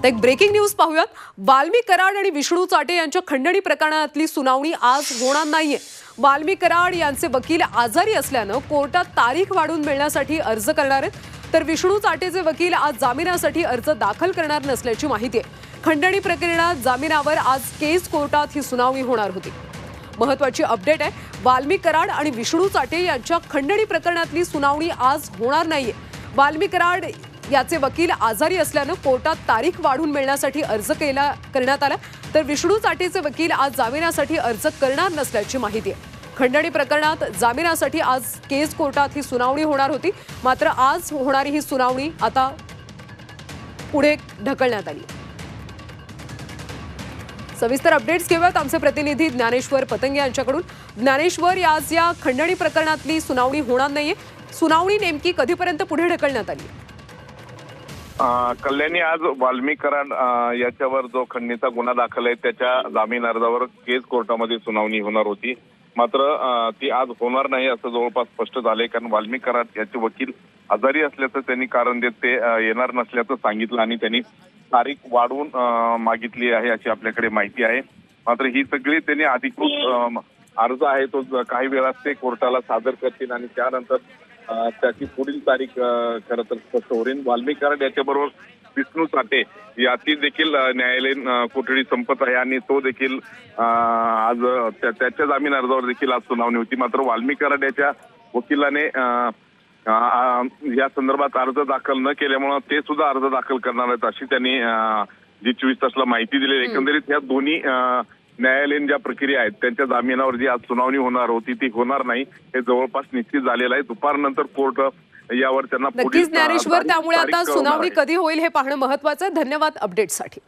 आता एक breaking news पाहूयात. वाल्मी कराड आणि विष्णू चाटे यांच्या खंडणी प्रकरणातली सुनावणी आज होणार नाहीये. वाल्मी कराड यांचे वकील आजारी असल्यानं कोर्टात तारीख वाढून मिळण्यासाठी अर्ज करणार आहेत. तर विष्णू चाटेचे वकील आज जामिनासाठी अर्ज दाखल करणार नसल्याची माहिती आहे. खंडणी प्रकरणात जामिनावर आज केस कोर्टात ही सुनावणी होणार होती. महत्वाची अपडेट आहे वाल्मी कराड आणि विष्णू चाटे यांच्या खंडणी प्रकरणातली सुनावणी आज होणार नाहीये. वाल्मी कराड याचे वकील आजारी असल्यानं कोर्टात तारीख वाढून मिळण्यासाठी अर्ज केला करण्यात आला. तर विष्णू चाटेचे वकील आज जामिनासाठी अर्ज करणार नसल्याची माहिती आहे. खंडणी प्रकरणात जामिनासाठी आज केस कोर्टात ही सुनावणी होणार होती. मात्र आज होणारी ही सुनावणी आता पुढे ढकलण्यात आली. सविस्तर अपडेट्स घेऊयात आमचे प्रतिनिधी ज्ञानेश्वर पतंगे यांच्याकडून. ज्ञानेश्वर आज या खंडणी प्रकरणातली सुनावणी होणार नाहीये. सुनावणी नेमकी कधीपर्यंत पुढे ढकलण्यात आली? कल्याणी आज वाल्मी कराड अं, याच्यावर जो खंडणीचा गुन्हा दाखल आहे त्याच्या जामीन अर्जावर केस कोर्टामध्ये सुनावणी होणार होती. मात्र ती आज होणार नाही असं जवळपास स्पष्ट झालंय कारण वाल्मी कराड याचे वकील आजारी असल्याचं त्यांनी कारण देत ते येणार नसल्याचं सांगितलं आणि त्यांनी तारीख वाढवून मागितली आहे अशी आपल्याकडे माहिती आहे. मात्र ही सगळी त्यांनी अधिकृत अर्ज आहे तो काही वेळात ते कोर्टाला सादर करतील आणि त्यानंतर त्याची पुढील तारीख खरं तर स्पष्ट होईल. वाल्मी कराड याच्याबरोबर विष्णू साठे याची देखील न्यायालयीन कोठडी संपत आहे आणि तो देखील आज त्याच्या जामीन अर्जावर देखील आज सुनावणी होती. मात्र वाल्मी कराड याच्या वकिलाने या संदर्भात अर्ज दाखल न केल्यामुळं ते सुद्धा अर्ज दाखल करणार आहेत अशी त्यांनी जी चोवीस तासला माहिती दिली. एकंदरीत या दोन्ही न्यायालयीन ज्या प्रक्रिया आहेत त्यांच्या जामिनावर जी आज सुनावणी होणार होती ती होणार नाही. हे जवळपास निश्चित झालेलं आहे. दुपारनंतर कोर्ट यावर त्यांना नक्कीच ज्ञानेश्वर त्यामुळे आता सुनावणी. कधी होईल हे पाहणं महत्वाचं आहे. धन्यवाद अपडेटसाठी